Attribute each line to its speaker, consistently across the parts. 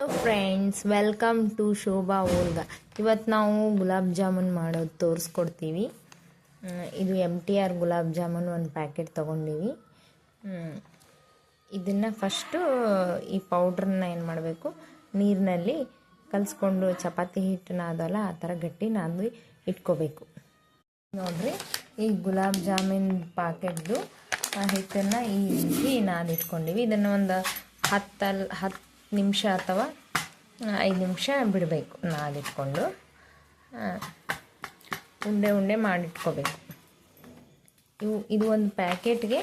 Speaker 1: Friends welcome to Shobha ಓಲ್ಗ ಇವತ್ತು ನಾವು ಗುಲಾಬ್ ಜಾಮೂನ್ ಮಾಡೋದು ತೋರಿಸ್ಕೊಡ್ತೀವಿ. ಇದು M T R gulab jamun ಒಂದು ಪ್ಯಾಕೆಟ್ ತೊಗೊಂಡೀವಿ. ಇದನ್ನು ಫಸ್ಟು ಈ ಪೌಡ್ರನ್ನ ಏನು ಮಾಡಬೇಕು? ನೀರಿನಲ್ಲಿ ಕಲಿಸ್ಕೊಂಡು ಚಪಾತಿ ಹಿಟ್ಟು ನಾದಲ್ಲ ಆ ಥರ ಗಟ್ಟಿ ನಾದಿ ಇಟ್ಕೋಬೇಕು. ನೋಡ್ರಿ, ಈ ಗುಲಾಬ್ ಜಾಮೂನ್ ಪ್ಯಾಕೆಟ್ದು ಹಿಟ್ಟನ್ನು ಈ ರೀತಿ ನಾನು ಇಟ್ಕೊಂಡಿವಿ ಇದನ್ನು ಒಂದು ಹತ್ತಲ್, ಹತ್ತು ನಿಮಿಷ ಅಥವಾ ಐದು ನಿಮಿಷ ಬಿಡಬೇಕು ನಾದಿಟ್ಕೊಂಡು. ಉಂಡೆ ಉಂಡೆ ಮಾಡಿಟ್ಕೋಬೇಕು. ಇವು, ಇದು ಒಂದು ಪ್ಯಾಕೆಟ್ಗೆ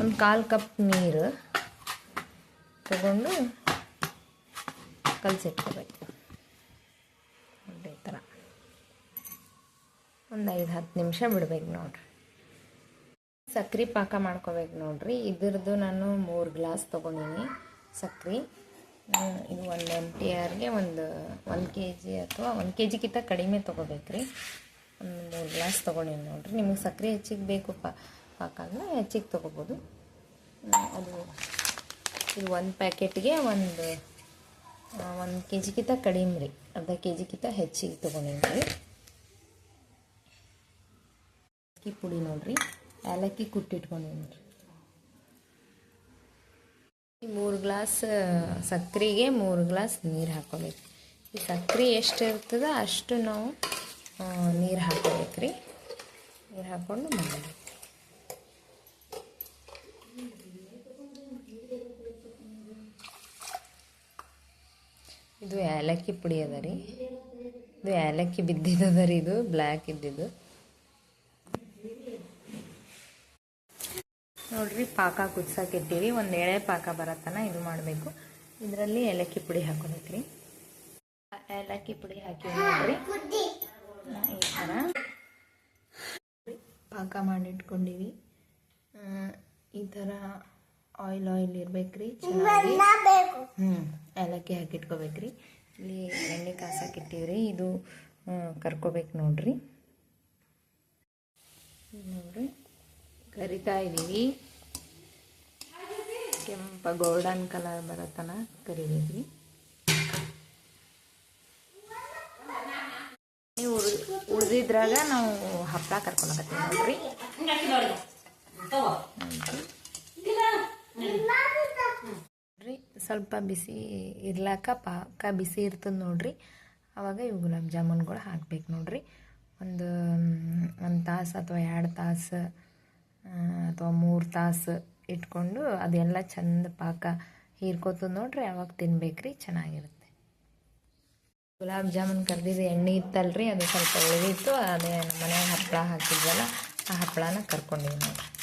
Speaker 1: ಒಂದು ಕಾಲು ಕಪ್ ನೀರು ತಗೊಂಡು ಕಲಸಿಟ್ಕೋಬೇಕು. ಉಂಡೆ ಥರ. ಒಂದು ಐದು ಹತ್ತು ನಿಮಿಷ ಬಿಡ್ಬೇಕು ನೋಡ್ರಿ. ಸಕ್ರೆ ಪಾಕ ಮಾಡ್ಕೋಬೇಕು ನೋಡ್ರಿ. ಇದ್ರದ್ದು ನಾನು ಮೂರು ಗ್ಲಾಸ್ ತೊಗೊಂಡಿನಿ ಸಕ್ರೆ. ಇದು ಒಂದು ಎಂ ಟಿ ಆರ್ಗೆ ಒಂದು ಒಂದು ಕೆ ಜಿ ಅಥವಾ ಒಂದು ಕೆ ಜಿಗಿಂತ ಕಡಿಮೆ ತೊಗೋಬೇಕ್ರಿ. ಒಂದು ಮೂರು ಗ್ಲಾಸ್ ತೊಗೊಂಡಿನಿ ನೋಡಿರಿ. ನಿಮಗೆ ಸಕ್ಕರೆ ಹೆಚ್ಚಿಗೆ ಬೇಕು ಪಾ ಪಾಕ ಅಂದ್ರೆ ಹೆಚ್ಚಿಗೆ ತೊಗೋಬೋದು. ಅದು ಇದು ಒಂದು ಪ್ಯಾಕೆಟ್ಗೆ ಒಂದು ಒಂದು ಕೆ ಜಿಗಿಂತ ಕಡಿಮೆ ರೀ. ಅರ್ಧ ಕೆ ಜಿಗಿಂತ ಹೆಚ್ಚಿಗೆ ತೊಗೊಂಡಿನಿ ರೀ. ಪುಡಿ ನೋಡಿರಿ. ಏಲಕ್ಕಿ ಕುಟ್ಟಿಟ್ಕೊಂಡಿನಿ ರೀ ಮೂರು ಗ್ಲಾಸ್ ಸಕ್ಕರೆಗೆ ಮೂರು ಗ್ಲಾಸ್ ನೀರು ಹಾಕೋಬೇಕು. ಈ ಸಕ್ಕರೆ ಎಷ್ಟು ಇರ್ತದೆ ಅಷ್ಟು ನಾವು ನೀರು ಹಾಕೋಬೇಕು ರೀ. ನೀರು ಹಾಕ್ಕೊಂಡು ಮಾಡಬೇಕು. ಇದು ಏಲಕ್ಕಿ ಪುಡಿ ಅದ ರೀ. ಇದು ಏಲಕ್ಕಿ ಬಿದ್ದಿದ್ದದ ರೀ, ಇದು ಬ್ಲ್ಯಾಕ್ ಇದ್ದಿದ್ದು. ನೋಡ್ರಿ, ಪಾಕ ಕುದ್ಸಕ್ಕೆ ಇಟ್ಟಿವಿ ಒಂದು ಎಳೆ ಪಾಕ ಬರತ್ತನ, ಇದು ಮಾಡಬೇಕು. ಇದರಲ್ಲಿ ಏಲಕ್ಕಿ ಪುಡಿ ಹಾಕೋಬೇಕ್ರಿ ಏಲಕ್ಕಿ ಪುಡಿ ಹಾಕಿ ನೋಡ್ರಿ. ಈ ಥರ ಪಾಕ ಮಾಡಿಟ್ಕೊಂಡಿವಿ. ಈ ಥರ ಆಯಿಲ್ ಆಯಿಲ್ ಇರ್ಬೇಕ್ರಿ, ಚೆನ್ನಾಗಿ. ಹ್ಞೂ ಏಲಕ್ಕಿ ಹಾಕಿಟ್ಕೋಬೇಕ್ರಿ. ಇಲ್ಲಿ ಎಣ್ಣೆ ಕಾಸಕ್ಕೆ ಇಟ್ಟಿವ್ರಿ ಇದು ಕರ್ಕೋಬೇಕು ನೋಡ್ರಿ. ನೋಡ್ರಿ. ಕರಿತಾ ಇದ್ದೀವಿ ಕೆಂಪ ಗೋಲ್ಡನ್ ಕಲರ್ ಬರತನ ಕರಿಬೇಕ್ರಿ. ನೀವು ಉಳಿದಿದ್ರಾಗ ನಾವು ಹಪ್ಪಳ ಕರ್ಕೊಳಕತ್ತೀವಿ ನೋಡ್ರಿ. ನೋಡ್ರಿ, ಸ್ವಲ್ಪ ಬಿಸಿ ಇರ್ಲಾಕ ಪಾಕ ಬಿಸಿ ಇರ್ತದೆ ನೋಡ್ರಿ. ಅವಾಗ ಇವು ಗುಲಾಬ್ ಜಾಮೂನ್ಗಳು ಹಾಕ್ಬೇಕು ನೋಡ್ರಿ. ಒಂದು ಒಂದು ತಾಸು ಅಥವಾ ಎರಡು ತಾಸು ಅಥವಾ ಮೂರು ತಾಸು ಇಟ್ಕೊಂಡು ಅದೆಲ್ಲ ಚಂದ ಪಾಕ ಹೀರ್ಕೊತು ನೋಡ್ರಿ, ಅವಾಗ ತಿನ್ಬೇಕ್ರಿ, ಚೆನ್ನಾಗಿರುತ್ತೆ. ಗುಲಾಬ್ ಜಾಮೂನ್ ಕರೆದಿದ್ದು ಎಣ್ಣೆ ಇತ್ತಲ್ರಿ, ಅದು ಸ್ವಲ್ಪ ಉಳಿದಿತ್ತು, ಅದೇ ನಮ್ಮ ಮನೆಯಾಗ ಹಪ್ಪಳ ಹಾಕಿದ್ವಲ್ಲ, ಆ ಹಪ್ಪಳನ ಕರ್ಕೊಂಡಿವಿ ನೋಡ್ರಿ.